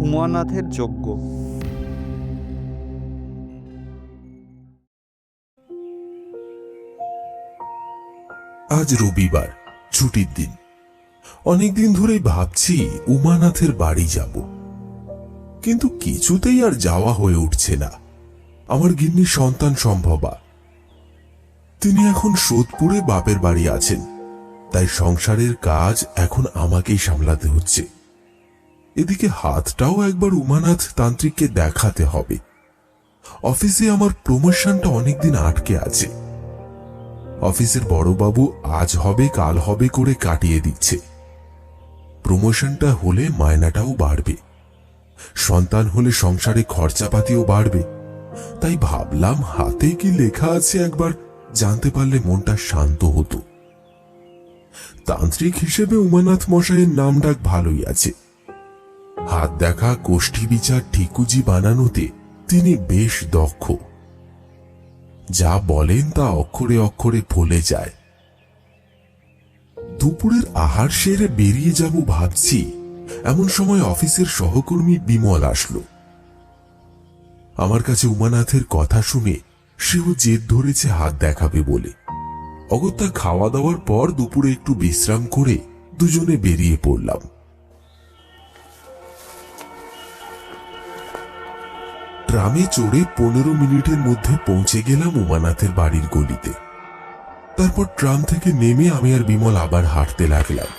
উমানাথের যজ্ঞ। আজ রবিবার, ছুটির দিন। অনেকদিন ধরেই ভাবছি উমানাথের বাড়ি যাব। কিন্তু কিছুতেই আর যাওয়া হয়ে উঠছে না। আমার গিন্নির সন্তান সম্ভবা। তিনি এখন সোদপুরে বাপের বাড়ি আছেন, তাই সংসারের কাজ এখন আমাকেই সামলাতে হচ্ছে। এদিকে হাতটাও একবার উমানাথ তান্ত্রিককে দেখাতে হবে। অফিসে আমার প্রমোশনটা অনেকদিন আটকে আছে। অফিসের বড়বাবু আজ হবে, কাল হবে করে কাটিয়ে দিচ্ছে। প্রমোশনটা হলে মায়নাটাও বাড়বে। সন্তান হলে সংসারে খরচাপাতিও বাড়বে। তাই ভাবলাম হাতে কি লেখা আছে একবার জানতে পারলে মনটা শান্ত হতো। তান্ত্রিক হিসেবে উমানাথ মশাইয়ের নাম ডাক ভালোই আছে। হাত দেখা গোষ্ঠী বিচার ঠিকুজি বানানোতে তিনি বেশ দক্ষ। যা বলেন তা অক্ষরে অক্ষরে ফলে যায়। দুপুরের আহার সেরে বেরিয়ে যাব ভাবছি, এমন সময় অফিসের সহকর্মী বিমল আসলো। আমার কাছে উমানাথের কথা শুনে সেও জেদ ধরেছে হাত দেখাবে বলে। অগত্যা খাওয়া দাওয়ার পর দুপুরে একটু বিশ্রাম করে দুজনে বেরিয়ে পড়লাম। ট্রামে চড়ে পনেরো মিনিটের মধ্যে পৌঁছে গেলাম উমানাথের বাড়ির গলিতে। তারপর ট্রাম থেকে নেমে আমি আর বিমল আবার হাঁটতে লাগলাম।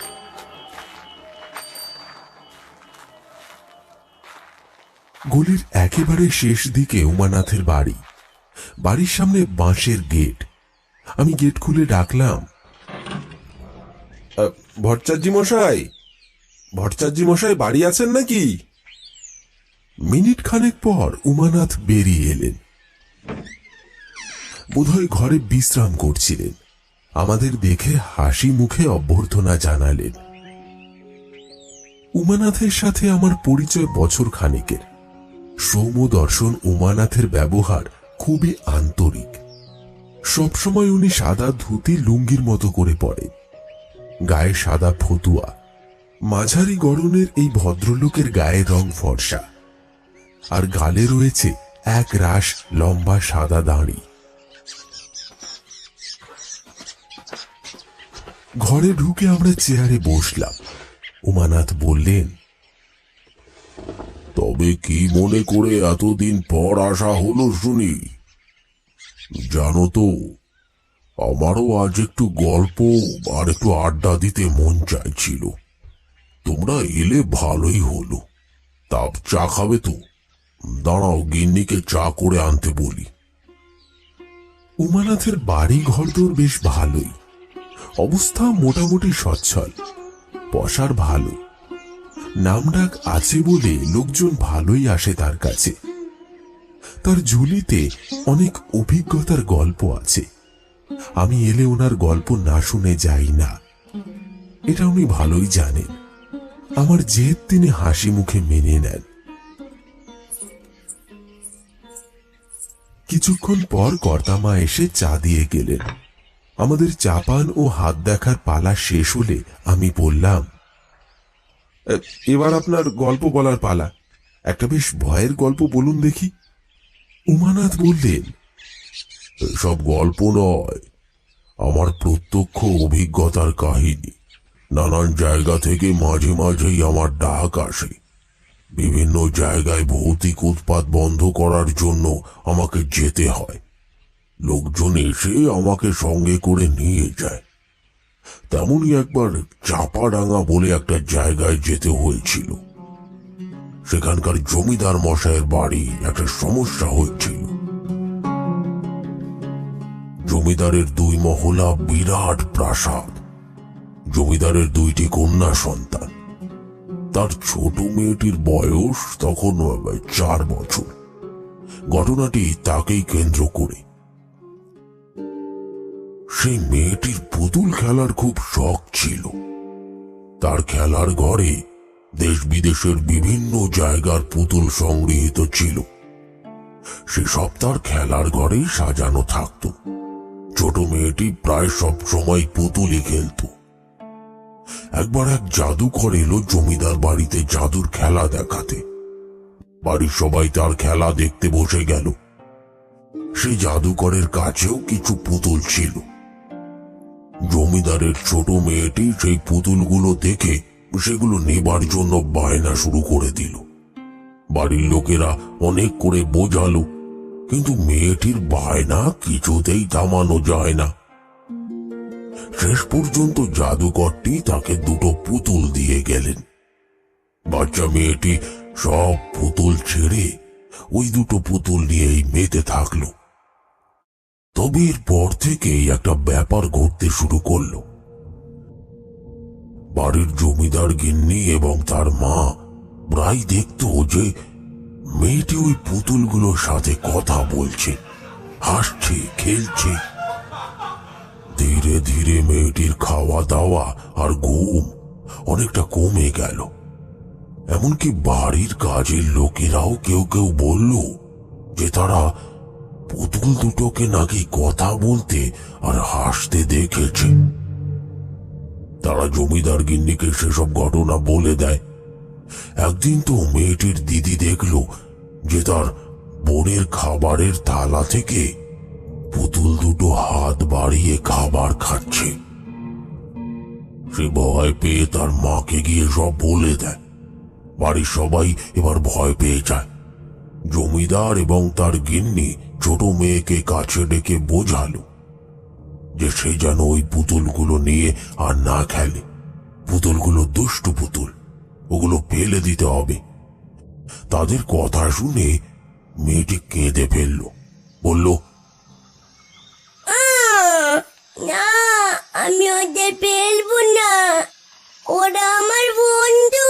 গলির একেবারে শেষ দিকে উমানাথের বাড়ি। বাড়ির সামনে বাঁশের গেট। আমি গেট খুলে ডাকলাম ভট্টাচার্য মশাই ভট্টাচার্য মশাই বাড়ি আছেন নাকি? মিনিট খানেক পর উমানাথ বেরিয়ে এলেন। বোধহয় ঘরে বিশ্রাম করছিলেন। আমাদের দেখে হাসি মুখে অভ্যর্থনা জানালেন, উমানাথের সাথে আমার পরিচয় বছর খানেকের সৌম্যদর্শন উমানাথের ব্যবহার খুবই আন্তরিক। সবসময় উনি সাদা ধুতি লুঙ্গির মতো করে পড়ে গায়ে সাদা ফতুয়া। মাঝারি গড়নের এই ভদ্রলোকের গায়ে রং ফর্সা। আর গালে রয়েছে এক রাশ লম্বা সাদা দাড়ি। ঘরে ঢুকে আমরা চেয়ারে বসলাম। উমানাথ বললেন, তবে কি মনে করে এতদিন পর আসা হলো শুনি? জানো তো, আমারও আজ একটু গল্প আর একটু আড্ডা দিতে মন চাইছিল। তোমরা এলে ভালোই হলো। তাপ চা খাবে তো? দাঁড়াও, গিন্নিকে চা করে আনতে বলি। উমানাথের বাড়ি ঘরদোর বেশ ভালোই। অবস্থা মোটামুটি সচ্ছল পশার ভালো। নামডাক আছে বলে লোকজন ভালোই আসে তার কাছে। তার ঝুলিতে অনেক অভিজ্ঞতার গল্প আছে। আমি এলে ওনার গল্প না শুনে যাই না। এটা উনি ভালোই জানেন। আমার জেদ তিনি হাসি মুখে মেনে নেন। কিছুক্ষণ পর কর্তামা এসে চা দিয়ে গেলেন। আমাদের চাপান ও হাত দেখার পালা শেষ হলে আমি বললাম এবার আপনার গল্প বলার পালা। একটা বেশ ভয়ের গল্প বলুন দেখি। উমানাথ বললেন, সব গল্প নয়, আমার প্রত্যক্ষ অভিজ্ঞতার কাহিনী। নানান জায়গা থেকে মাঝে মাঝেই আমার ডাক আসে। বিভিন্ন জায়গায় ভৌতিক উৎপাত বন্ধ করার জন্য আমাকে যেতে হয়। লোকজন এসে আমাকে সঙ্গে করে নিয়ে যায়। তেমনই একবার চাপাডাঙ্গা বলে একটা জায়গায় যেতে হয়েছিল। সেখানকার জমিদার মশাইয়ের বাড়ি একটা সমস্যা হয়েছিল। জমিদারের দুই মহলা বিরাট প্রাসাদ। জমিদারের দুইটি কন্যা সন্তান। তার ছোট মেয়েটির বয়স তখন চার বছর। ঘটনাটি তাকেই কেন্দ্র করে। সেই মেয়েটির পুতুল খেলার খুব শখ ছিল। তার খেলার ঘরে দেশ বিদেশের বিভিন্ন জায়গার পুতুল সংগৃহীত ছিল। সে সব তার খেলার ঘরেই সাজানো থাকত। ছোট মেয়েটি প্রায় সব সময় পুতুলই খেলতো। একবার এক জাদুকর এলো জমিদার বাড়িতে জাদুর খেলা দেখাতে। বাড়ির সবাই তার খেলা দেখতে বসে গেল। সেই জাদুকরের কাছেও কিছু পুতুল ছিল। জমিদারের ছোট মেয়েটি সেই পুতুলগুলো দেখে সেগুলো নেবার জন্য বায়না শুরু করে দিল। বাড়ির লোকেরা অনেক করে বোঝালো, কিন্তু মেয়েটির বায়না কিছুতেই থামানো যায় না। শেষ পর্যন্ত জাদুকরটি তাকে দুটো পুতুল দিয়ে গেলেন। বাচ্চা মেয়েটি সব পুতুল ছেড়ে ওই দুটো পুতুল নিয়েই মেতে থাকল। তবে এরপর থেকেই একটা ব্যাপার ঘটতে শুরু করল। বাড়ির জমিদার গিন্নি এবং তার মা প্রায় দেখতো যে মেয়েটি ওই পুতুলগুলোর সাথে কথা বলছে, হাসছে, খেলছে। ধীরে ধীরে মেয়েটির খাওয়া দাওয়া আর ঘুম অনেকটা কমে গেল। এমনকি বাড়ির কাজের লোকেরাও কেউ কেউ বলল যে তারা পুতুল দুটোকে নাকি কথা বলতে আর হাসতে দেখেছে। তারা জমিদার গিন্নিকে সেসব ঘটনা বলে দেয়। একদিন তো মেয়েটির দিদি দেখল যে তার বোনের খাবারের থালা থেকে পুতুল দুটো হাত বাড়িয়ে খাবার খাচ্ছে। সে ভয় পেয়ে তার মাকে গিয়ে সব বলে দেয়। বাড়ির সবাই এবার ভয় পেয়ে যায়। জমিদার এবং তার গিন্নি ছোট মেয়েকে কাছে ডেকে বোঝালো যে সে যেন ওই পুতুলগুলো নিয়ে আর না খেলে। পুতুলগুলো দুষ্টু পুতুল, ওগুলো ফেলে দিতে হবে। তাদের কথা শুনে মেয়েটি কেঁদে ফেলল, বলল! না, আমি ওদের ফেলব না। ওরা আমার বন্ধু।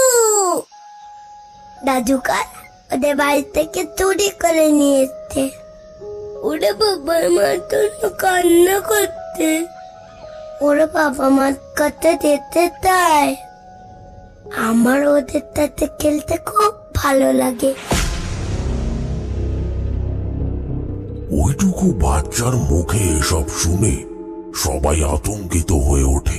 দাদুকার ওদের বাড়ি থেকে চুরি করে নিয়ে এসছে। ওরা বাবা মার জন্য কান্না করতে ওরা বাবা মার কাছে যেতে চায়। আমার ওদের সাথে খেলতে খুব ভালো লাগে। ওইটুকু বাচ্চার মুখে এসব শুনে সবাই আতঙ্কিত হয়ে ওঠে।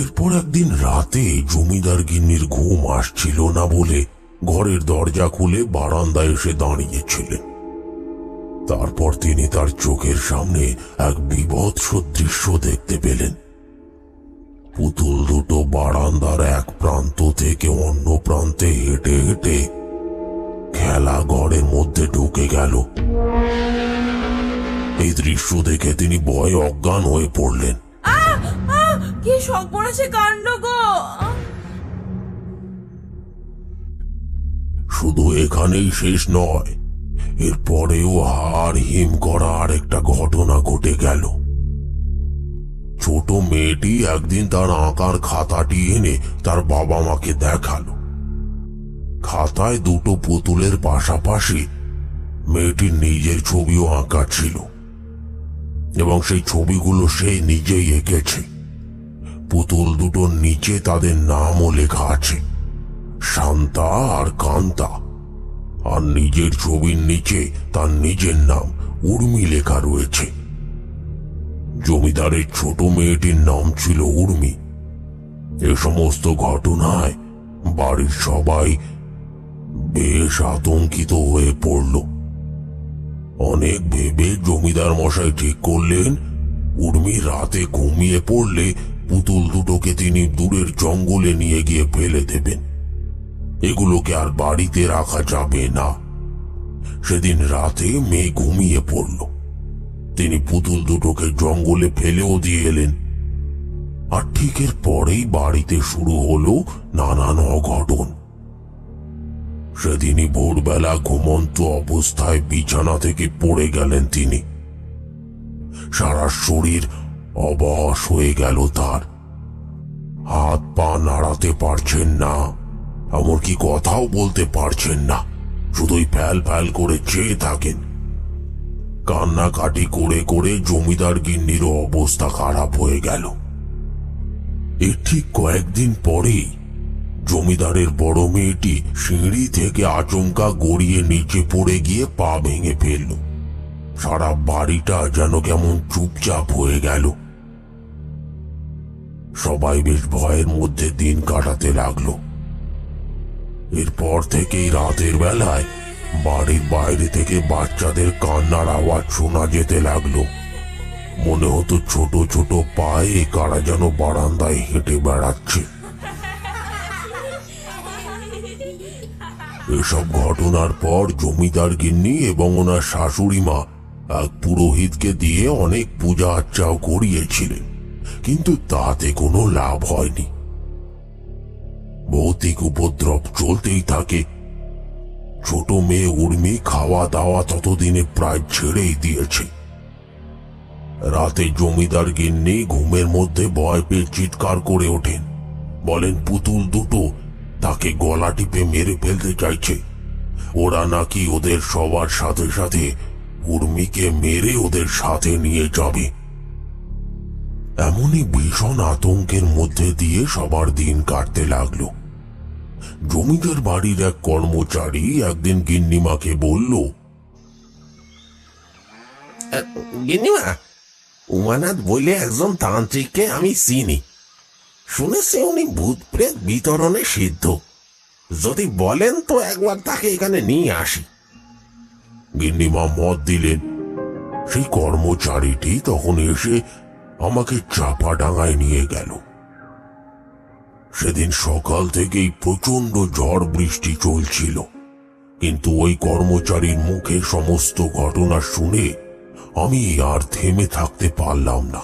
এরপর একদিন রাতে জমিদার গিন্নির ঘুম আসছিল না বলে ঘরের দরজা খুলে বারান্দায় এসে দাঁড়িয়েছিলেন। তারপর তিনি তার চোখের সামনে এক বিভৎস দৃশ্য দেখতে পেলেন। পুতুল দুটো বারান্দার এক প্রান্ত থেকে অন্য প্রান্তে হেঁটে হেঁটে খেলা ঘরের মধ্যে ঢুকে গেল। এই দৃশ্য দেখে তিনি ভয়ে অজ্ঞান হয়ে পড়লেন। কি সর্বনাশে কাণ্ড গো। শুধু এখানেই শেষ নয় এরপরেও হার হিম করা আর একটা ঘটনা ঘটে গেল। ছোট মেয়েটি একদিন তার আঁকার খাতাটি এনে তার বাবা মাকে দেখাল। খাতায় দুটো পুতুলের পাশাপাশি মেয়েটির নিজের ছবিও আঁকা ছিল। এবং সেই ছবিগুলো সে নিজেই এঁকেছে। পুতুল দুটোর নিচে তাদের নামও লেখা আছে। শান্তা আর কান্তা। আর নিজের ছবির নিচে তার নিজের নাম উর্মি লেখা রয়েছে। জমিদারের ছোট মেয়েটির নাম ছিল উর্মি। এ সমস্ত ঘটনায় বাড়ির সবাই বেশ আতঙ্কিত হয়ে পড়ল। অনেক ভেবে জমিদার মশাই ঠিক করলেন। উর্মি রাতে ঘুমিয়ে পড়লে পুতুল দুটোকে তিনি দূরের জঙ্গলে নিয়ে গিয়ে ফেলে দেবেন। এগুলোকে আর বাড়িতে রাখা যাবে না। সেদিন রাতে মেয়ে ঘুমিয়ে পড়ল। তিনি পুতুল দুটোকে জঙ্গলে ফেলেও দিয়ে এলেন। আর ঠিক এর পরেই বাড়িতে শুরু হলো নানান অঘটন। সেদিনই ভোরবেলা ঘুমন্ত অবস্থায় বিছানা থেকে পড়ে গেলেন তিনি। সারা শরীর অবশ হয়ে গেল তার। হাত পা নাড়াতে পারছেন না, এমনকি কথাও বলতে পারছেন না, শুধুই ফ্যাল ফ্যাল করে চেয়ে থাকেন। কান্নাকাটি করে করে জমিদার গিন্নিরও অবস্থা খারাপ হয়ে গেল। এর ঠিক কয়েকদিন পরেই জমিদারের বড় মেয়েটি সিঁড়ি থেকে আচমকা গড়িয়ে নিচে পড়ে গিয়ে পা ভেঙে ফেলল। সারা বাড়িটা যেন কেমন চুপচাপ হয়ে গেল। সবাই বেশ ভয়ের মধ্যে দিন কাটাতে লাগল। এরপর থেকেই রাতের বেলায় বাড়ির বাইরে থেকে বাচ্চাদের কান্নার আওয়াজ শোনা যেতে লাগল। মনে হতো ছোট ছোট পায়ে কারা যেন বারান্দায় হেঁটে বেড়াচ্ছে। এসব ঘটনার পর জমিদার গিন্নি এবং ওনার শাশুড়ি মা এক পুরোহিতকে দিয়ে অনেক পূজা আর্চাও করিয়েছিলেন, কিন্তু তাতে কোনো লাভ হয়নি। ভৌতিক উপদ্রব চলতেই থাকে। ছোট মেয়ে উর্মি খাওয়া দাওয়া ততদিনে প্রায় ছেড়েই দিয়েছে। রাতে জমিদার গিন্নি ঘুমের মধ্যে ভয় পেয়ে চিৎকার করে ওঠেন। বলেন, পুতুল দুটো তাকে গলা টিপে মেরে ফেলতে চাইছে। ওরা নাকি ওদের সবার সাথে সাথে উর্মিকে মেরে ওদের সাথে নিয়ে যাবে। এমনই ভীষণ আতঙ্কের মধ্যে দিয়ে সবার দিন কাটতে লাগল। জমিদার বাড়ির এক কর্মচারী একদিন গিন্নিমাকে বলল গিন্নিমা, উমানাথ বলে একজন তান্ত্রিককে আমি চিনি। শুনেছি উনি ভূত প্রেত বিতরণে সিদ্ধ। যদি বলেন তো একবার তাকে এখানে নিয়ে আসি। গিন্নিমা মত দিলেন, সেই কর্মচারীটি তখন এসে আমাকে চাপা ডাঙায় নিয়ে গেল। সেদিন সকাল থেকেই প্রচণ্ড ঝড় বৃষ্টি চলছিল। কিন্তু ওই কর্মচারীর মুখে সমস্ত ঘটনা শুনে আমি আর থেমে থাকতে পারলাম না।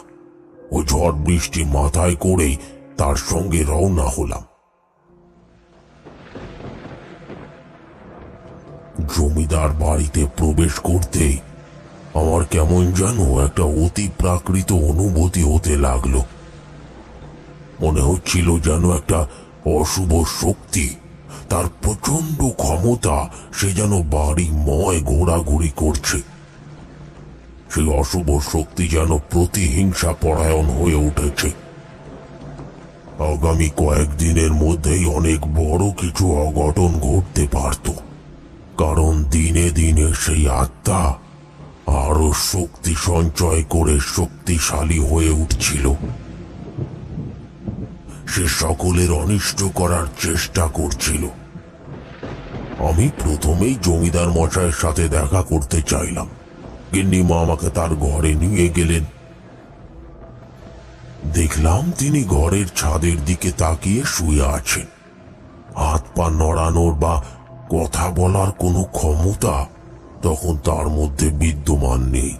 ও ঝড় বৃষ্টি মাথায় করেই তার সঙ্গে রওনা হলাম। জমিদার বাড়িতে প্রবেশ করতেই আমার কেমন যেন একটা অতি প্রাকৃত অনুভূতি হতে লাগল। মনে হচ্ছিল যেন একটা অশুভ শক্তি, তার প্রচণ্ড ক্ষমতা সে যেন বাড়ি ময় ঘোরাঘুরি করছে। সেই অশুভ শক্তি যেন প্রতিহিংসা পরায়ণ হয়ে উঠেছে। আগামী কয়েকদিনের মধ্যেই অনেক বড় কিছু অঘটন ঘটতে পারত। কারণ দিনে দিনে সেই আত্মা আরও শক্তি সঞ্চয় করে শক্তিশালী হয়ে উঠছিল। সে সকলের অনিষ্ট করার চেষ্টা করছিল। আমি প্রথমেই জমিদার মশাইয়ের সাথে দেখা করতে চাইলাম। গিন্নিমা আমাকে তার ঘরে নিয়ে গেলেন। দেখলাম তিনি ঘরের ছাদের দিকে তাকিয়ে শুয়ে আছেন। হাত পা নড়ানোর বা কথা বলার কোনো ক্ষমতা তখন তার মধ্যে বিদ্যমান নেই।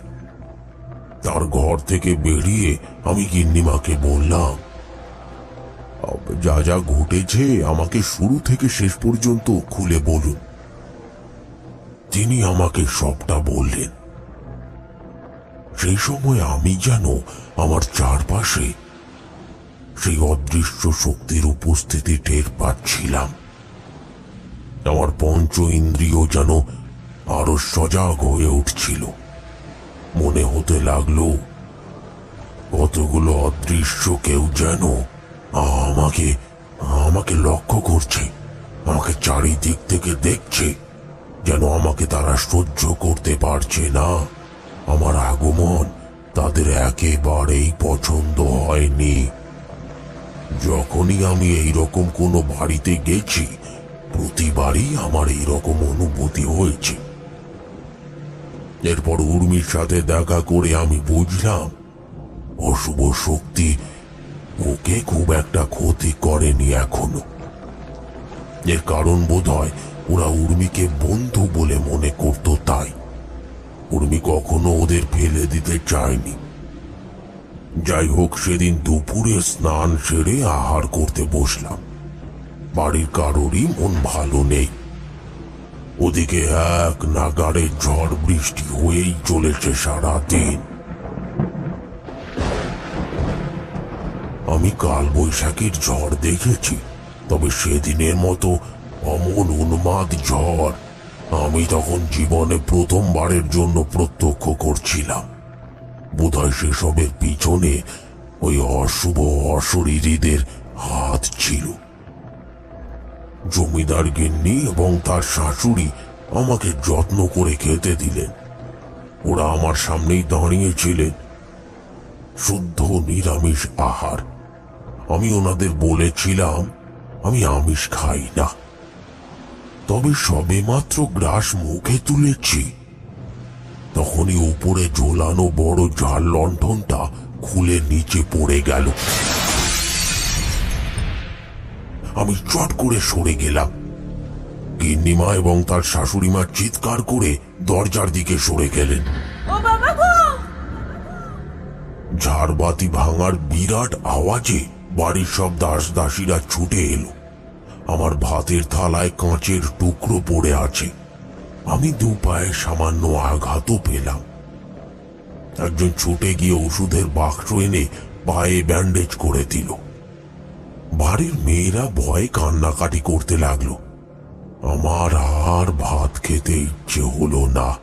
তার ঘর থেকে বেরিয়ে আমি গিন্নিমাকে বললাম যা যা ঘটেছে আমাকে শুরু থেকে শেষ পর্যন্ত খুলে বলুন। তিনি আমাকে সবটা বললেন। সেই সময় আমি যেন আমার চারপাশে সেই অদৃশ্য শক্তির উপস্থিতি টের পাচ্ছিলাম। আমার পঞ্চ ইন্দ্রিয় যেন আরও সজাগ হয়ে উঠছিল। মনে হতে লাগল, কতগুলো অদৃশ্য কেউ যেন আমাকে আমাকে লক্ষ্য করছে, আমাকে চারিদিক থেকে দেখছে, যেন আমাকে তারা সহ্য করতে পারছে না। আমার আগমন তাদের একেবারেই পছন্দ হয়নি। যখনই আমি এই রকম কোনো বাড়িতে গেছি, প্রতিবারই আমার এই রকম অনুভূতি হয়েছে। এরপর উর্মির সাথে দেখা করে আমি বুঝলাম, অশুভ শক্তি ওকে খুব একটা ক্ষতি করেনি এখনও। এর কারণ বোধ হয় ওরা উর্মিকে বন্ধু বলে মনে করত তাই। উর্মি কখনো ওদের ফেলে দিতে চায়নি। যাই হোক সেদিন দুপুরে স্নান সেরে আহার করতে বসলাম। বাড়ির কারোরই মন ভালো নেই। ওদিকে এক নাগারে ঝড় বৃষ্টি হয়েই চলেছে সারা দিন আমি কাল বৈশাখীর ঝড় দেখেছি, তবে সেদিনের মতো অমন উন্মাদ ঝড় আমি তখন জীবনে প্রথমবারের জন্য প্রত্যক্ষ করছিলাম। বোধহয় সেসবের পিছনে ওই অশুভ অশরীরীদের হাত ছিল। জমিদার গিন্নি এবং তার শাশুড়ি আমাকে যত্ন করে খেতে দিলেন। ওরা আমার সামনেই দাঁড়িয়েছিলেন। শুদ্ধ নিরামিষ আহার। আমি ওনাদের বলেছিলাম, আমি আমিষ খাই না। তবে সবে মাত্র গ্রাস মুখে তুলেছি। তখনই উপরে ঝোলানো বড় জাল লণ্ঠনটা খুলে নিচে পড়ে গেল। আমি চট করে সরে গেলাম। গিন্নিমা এবং তার শাশুড়িমা চিৎকার করে দরজার দিকে সরে গেলেন। ঝাড়বাতি ভাঙার বিরাট আওয়াজে বাড়ির সব দাস দাসীরা ছুটে এলো। আমার ভাতের থালায় কাঁচের টুকরো পড়ে আছে। আমি দু পায়ে সামান্য আঘাতও পেলাম। একজন ছুটে গিয়ে ওষুধের বাক্স এনে পায়ে ব্যান্ডেজ করে দিল। বাড়ির মেয়েরা ভয়ে কান্নাকাটি করতে লাগল। আমার আর ভাত খেতে ইচ্ছে হলো না।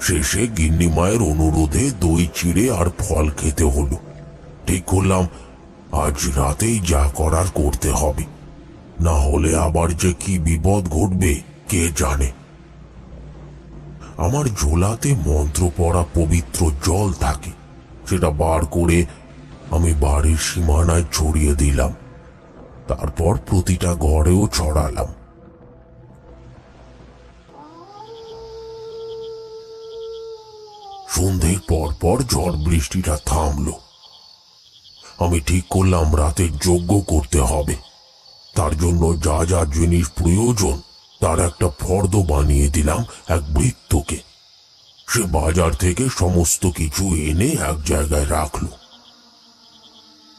শেষে গিন্নি মায়ের অনুরোধে দই চিড়ে আর ফল খেতে হলো। ঠিক করলাম, আজ রাতেই যা করার করতে হবে। না হলে আবার যে কি বিপদ ঘটবে কে জানে? আমার ঝোলাতে মন্ত্র পড়া পবিত্র জল থাকে, সেটা বার করে আমি বাড়ির সীমানায় ছড়িয়ে দিলাম। তারপর প্রতিটা ঘরেও ছড়ালাম। সন্ধ্যের পর পর ঝড় বৃষ্টিটা থামলো। আমি ঠিক করলাম রাতে যজ্ঞ করতে হবে। তার জন্য যা যা জিনিস প্রয়োজন তার একটা ফর্দ বানিয়ে দিলাম এক বৃত্তকে সে বাজার থেকে সমস্ত কিছু এনে এক জায়গায় রাখল।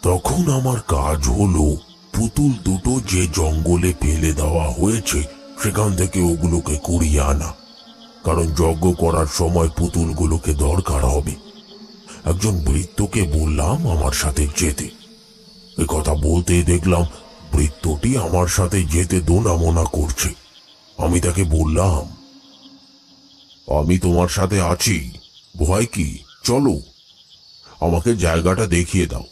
তখন আমার কাজ হলো পুতুল দুটো যে জঙ্গলে ফেলে দেওয়া হয়েছে, সেখান থেকে ওগুলোকে কুড়িয়ে আনা। কারণ যজ্ঞ করার সময় পুতুলগুলোকে দরকার হবে। একজন বৃত্তকে বললাম আমার সাথে যেতে। কথা বলতে দেখলাম বৃত্তটি আমার সাথে যেতে দোনামোনা করছে। আমি তাকে বললাম, আমি তোমার সাথে আছি। ভয় কি? চলো, আমাকে জায়গাটা দেখিয়ে দাও।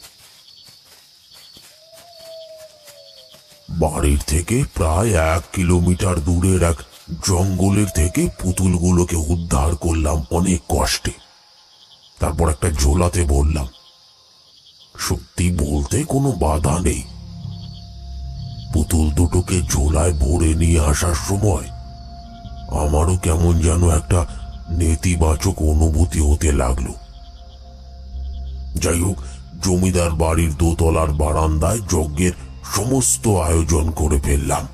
বাড়ির থেকে প্রায় এক কিলোমিটার দূরের এক জঙ্গলের থেকে পুতুলগুলোকে উদ্ধার করলাম অনেক কষ্টে। তারপর একটা ঝোলাতে বললাম, সত্যি বলতে কোনো বাধা নেই। পুতুল দুটোকে ঝোলায় ভরে নিয়ে আসার সময় আমারও কেমন যেন একটা নেতিবাচক অনুভূতি হতে লাগল। যাই হোক জমিদার বাড়ির দোতলার বারান্দায় যজ্ঞের সমস্ত আয়োজন করে ফেললাম।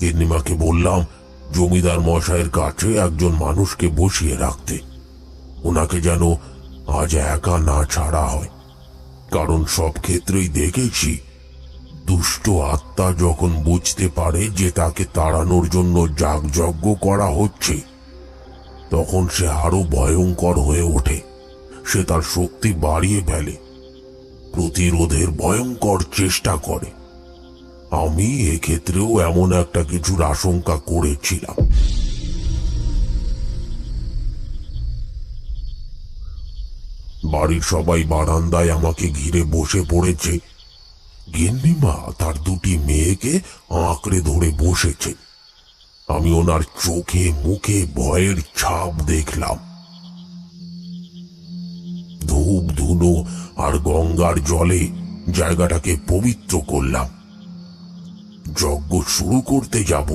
গিন্নিমাকে বললাম, জমিদার মশাইয়ের কাছে একজন মানুষকে বসিয়ে রাখতে। ওনাকে যেন আজ একা না ছাড়া হয়। কারণ সব ক্ষেত্রেই দেখেছি দুষ্ট আত্মা যখন বুঝতে পারে যে তাকে তাড়ানোর জন্য যাগযজ্ঞ করা হচ্ছে, তখন সে আরও ভয়ঙ্কর হয়ে ওঠে। সে তার শক্তি বাড়িয়ে ফেলে, প্রতিরোধের ভয়ঙ্কর চেষ্টা করে। আমি এক্ষেত্রেও এমন একটা কিছুর আশঙ্কা করেছিলাম। বাড়ির সবাই বারান্দায় আমাকে ঘিরে বসে পড়েছে। গিন্নিমা তার দুটি মেয়েকে আঁকড়ে ধরে বসেছে। আমি ওনার চোখে মুখে ভয়ের ছাপ দেখলাম। ধূপ ধুনো আর গঙ্গার জলে জায়গাটাকে পবিত্র করলাম। যজ্ঞ শুরু করতে যাব।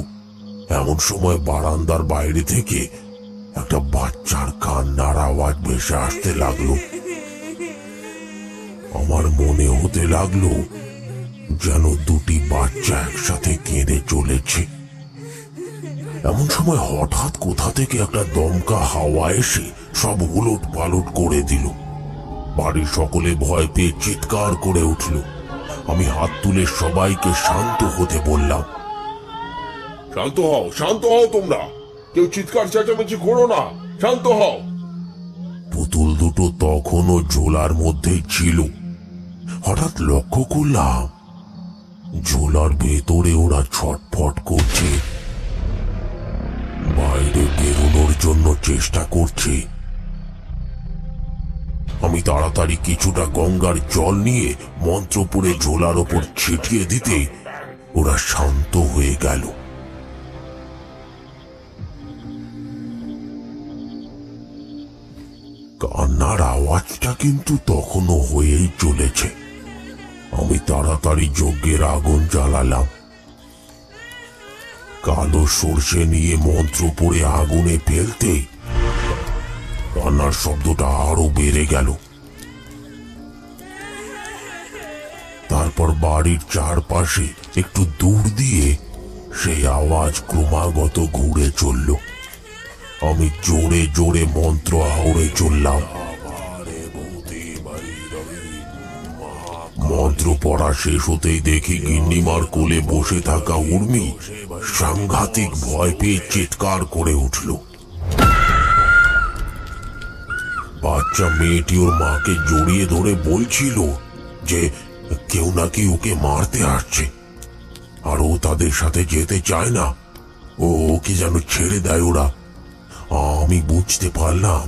এমন সময় বারান্দার বাইরে থেকে একটা বাচ্চার কান্নার আওয়াজ ভেসে আসতে লাগল। আমার মনে হতে লাগল যেন দুটি বাচ্চা একসাথে কেঁদে চলেছে। এমন সময় হঠাৎ কোথা থেকে একটা দমকা হাওয়া এসে সব উলট পালট করে দিল। বাড়ির সকলে ভয় পেয়ে চিৎকার করে উঠল। আমি হাত তুলে সবাইকে শান্ত হতে বললাম, শান্ত হও শান্ত হও তোমরা। কেউ চিৎকার চেঁচামেচি করো না, শান্ত হও। পুতুল দুটো তখনও ঝোলার মধ্যেই ছিল। হঠাৎ লক্ষ্য করলাম ঝোলার ভেতরে ওরা ছটফট করছে। বাইরে বেরোনোর জন্য চেষ্টা করছে। আমি তাড়াতাড়ি কিছুটা গঙ্গার জল নিয়ে মন্ত্রপুরে ঝোলার ওপর ছিটিয়ে দিতে ওরা শান্ত হয়ে গেল। কান্নার আওয়াজটা কিন্তু তখনও হয়েই চলেছে। আমি তাড়াতাড়ি যজ্ঞের আগুন জ্বালালাম। কালো সর্ষে নিয়ে মন্ত্র পড়ে আগুনে ফেলতে কান্নার শব্দটা আরও বেড়ে গেল। তারপর বাড়ির চারপাশে একটু দূর দিয়ে সেই আওয়াজ ক্রমাগত ঘুরে চলল। আমি জোরে জোরে মন্ত্র আহড়ে চললাম। মন্ত্র পড়া শেষ হতেই দেখি গিন্নিমার কোলে বসে থাকা উর্মি সাংঘাতিক ভয় পেয়ে চিৎকার করে উঠল। বাচ্চা মেয়েটি ওর মাকে জড়িয়ে ধরে বলছিল যে কেউ নাকি ওকে মারতে আসছে, আর ও তাদের সাথে যেতে চায় না। ও ওকে যেন ছেড়ে দেয় ওরা। আমি বুঝতে পারলাম,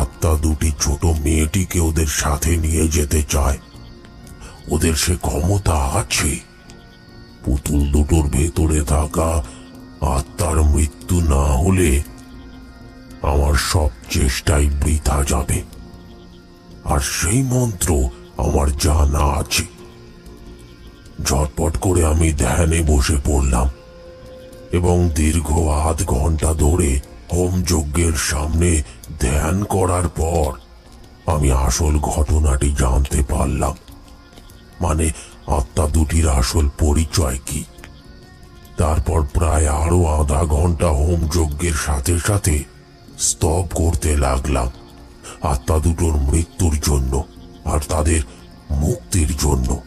আত্মা দুটি ছোট মেয়েটিকে ওদের সাথে নিয়ে যেতে চায়। ওদের সে ক্ষমতা আছে। পুতুল দুটোর ভেতরে থাকা আত্মার মৃত্যু না হলে আমার সব চেষ্টাই বৃথা যাবে। আর সেই মন্ত্র আমার জানা আছে। ঝটপট করে আমি ধ্যানে বসে পড়লাম এবং দীর্ঘ আধ ঘণ্টা ধরে হোম যজ্ঞের সামনে ধ্যান করার পর আমি আসল ঘটনাটি জানতে পারলাম। মানে আত্মা দুটির আসল পরিচয় কি? তারপর প্রায় আরও আধা ঘণ্টা হোম যজ্ঞের সাথে সাথে স্তব করতে লাগলাম। আত্মা দুটোর মৃত্যুর জন্য আর তাদের মুক্তির জন্য।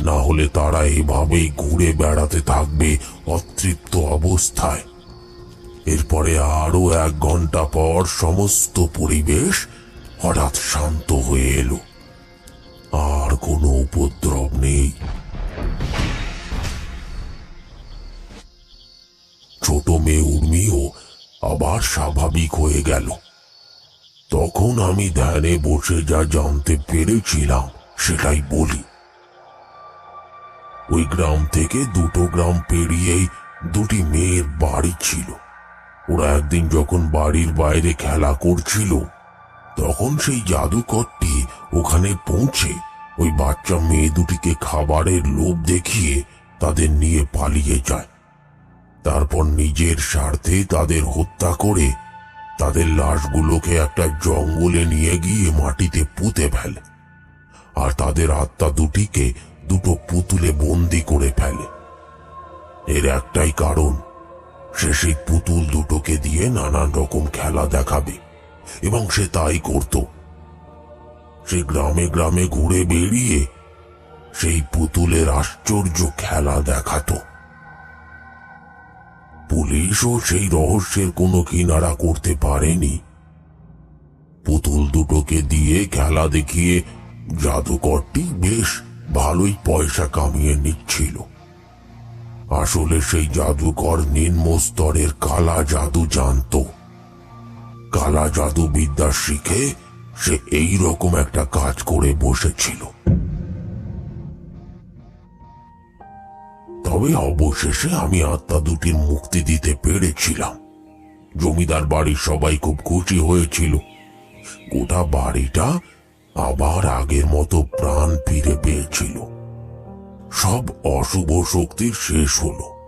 না হলে তারা এভাবেই ঘুরে বেড়াতে থাকবে অতৃপ্ত অবস্থায়। এরপরে আরও এক ঘণ্টা পর সমস্ত পরিবেশ হঠাৎ শান্ত হয়ে এলো। আর কোনো উপদ্রব নেই। ছোট মেয়ে উর্মিও আবার স্বাভাবিক হয়ে গেল। তখন আমি ধ্যানে বসে যা জানতে পেরেছিলাম, সেটাই বলি। ওই গ্রাম থেকে দুটো গ্রাম পেরিয়েই দুটি মেয়ের বাড়ি ছিল। ওরা একদিন যখন বাড়ির বাইরে খেলা করছিল তখন সেই জাদুকরটি ওখানে পৌঁছে ওই বাচ্চা মেয়ে দুটিকে খাবারের লোভ দেখিয়ে তাদের নিয়ে পালিয়ে যায়। তারপর নিজের স্বার্থে তাদের হত্যা করে তাদের লাশগুলোকে একটা জঙ্গলে নিয়ে গিয়ে মাটিতে পুঁতে ফেলে আর তাদের আত্মা দুটিকে দুটো পুতুলে বন্দি করে ফেলে। এর একটাই কারণ, সে সেই পুতুল দুটোকে দিয়ে নানান রকম খেলা দেখাবে। এবং সে তাই করত। সে গ্রামে গ্রামে ঘুরে বেরিয়ে সেই পুতুলের আশ্চর্য খেলা দেখাতো। পুলিশও সেই রহস্যের কোনো কিনারা করতে পারেনি। পুতুল দুটোকে দিয়ে খেলা দেখিয়ে জাদুকরটি বেশ ভালোই পয়সা কামিয়ে নিচ্ছিল। আসলে সেই জাদুকর নিম্ন স্তরের কালা জাদু জানতো। কালা জাদু বিদ্যা শিখে সে এই রকম একটা কাজ করে বসেছিল। তবে অবশেষে আমি আত্মা দুটির মুক্তি দিতে পেরেছিলাম। জমিদার বাড়ির সবাই খুব খুশি হয়েছিল। গোটা বাড়িটা আবার আগের মতো প্রাণ ফিরে পেয়েছিল। সব অশুভ শক্তির শেষ হলো।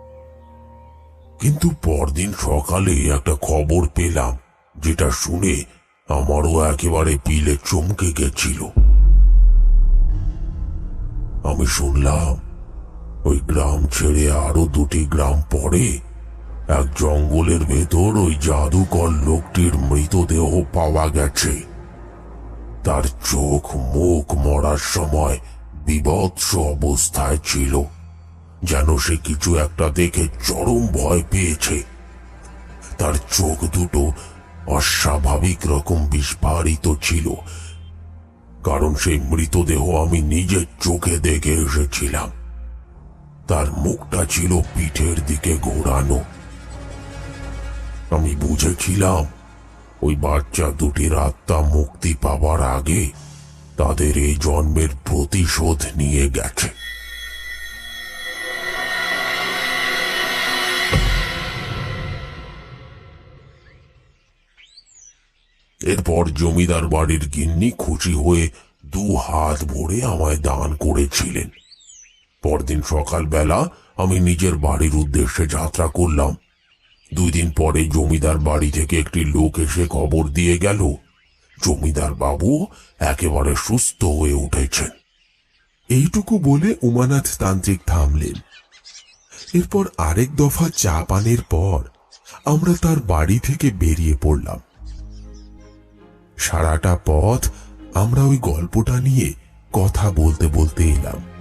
কিন্তু পরদিন সকালে একটা খবর পেলাম। যেটা শুনে আমারও একেবারে পিলে চমকে গেছিল। আমি শুনলাম, ওই গ্রাম ছেড়ে আরও দুটি গ্রাম পরে এক জঙ্গলের ভেতর ওই জাদুকর লোকটির মৃতদেহ পাওয়া গেছে। তার চোখ মুখ মরার সময় বিভৎস অবস্থায় ছিল, যেন সে কিছু একটা দেখে চরম ভয় পেয়েছে। তার চোখ দুটো অস্বাভাবিক রকম বিস্ফারিত ছিল, কারণ সেই মৃতদেহ আমি নিজের চোখে দেখে এসেছিলাম। তার মুখটা ছিল পিঠের দিকে ঘোরানো। আমি বুঝেছিলাম, ওই বাচ্চা দুটির আত্মা মুক্তি পাবার আগে তাদের এই জন্মের প্রতিশোধ নিয়ে গেছে। এরপর জমিদার বাড়ির গিন্নি খুশি হয়ে দু হাত ভরে আমায় দান করেছিলেন। পরদিন সকালবেলা আমি নিজের বাড়ির উদ্দেশ্যে যাত্রা করলাম। দুই দিন পরে জমিদার বাড়ি থেকে একটি লোক এসে খবর দিয়ে গেল, জমিদার বাবু একেবারে সুস্থ হয়ে উঠেছেন। এইটুকু বলে উমানাথ তান্ত্রিক থামলেন। এরপর আরেক দফা চা পানের পর আমরা তার বাড়ি থেকে বেরিয়ে পড়লাম। সারাটা পথ আমরা ওই গল্পটা নিয়ে কথা বলতে বলতে এলাম।